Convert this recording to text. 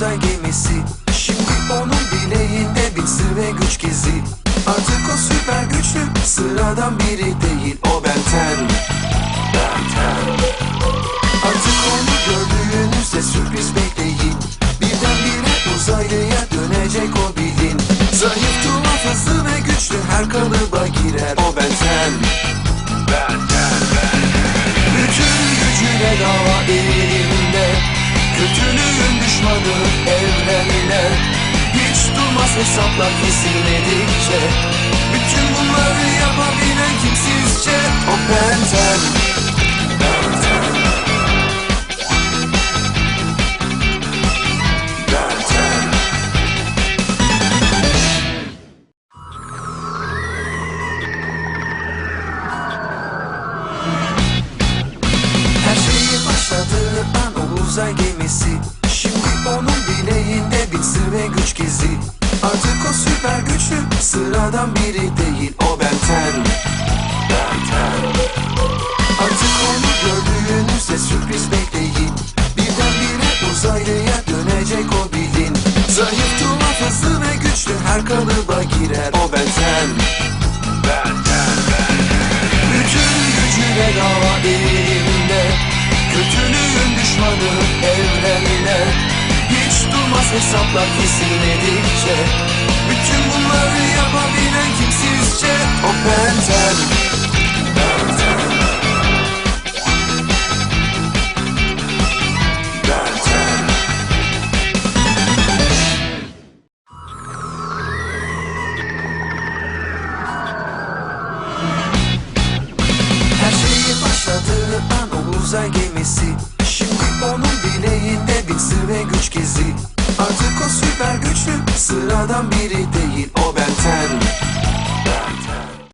uzay gemisi. Şimdi onun bileğinde bir sır ve güç gizli Artık o süper güçlü sıradan biri değil. O benten Benten Artık onu gördüğünüzde sürpriz bekleyin. Birdenbire uzaylıya dönecek o bilin. Zayıf tuhaf hızlı ve güçlü her kalıba girer. O benten Durmaz hesaplar kesilmedikçe Bütün bunları yapabilen kimsizce. O benten Benten Benten Her şeyi başladığı an o uzay gemisi. Şimdi onun bileğinde bir sır ve güç gizli sıradan biri değil o benten. Benten. Artık onu gördüğünüzde sürpriz bekleyin. Birdenbire uzaylıya dönecek o bilin. Zayıf tuhaf hızlı ve güçlü her kalıba girer. O benten. Benten. Bütün gücüyle dava elinde Kötülüğün düşmanı evrenine Hiç durmaz hesaplar kesilmedikçe. Bütün bunları uzay gemisi. Şimdi onun bileğinde bitsi ve güç gezi. Artık o süper güçlü sıradan biri değil o benten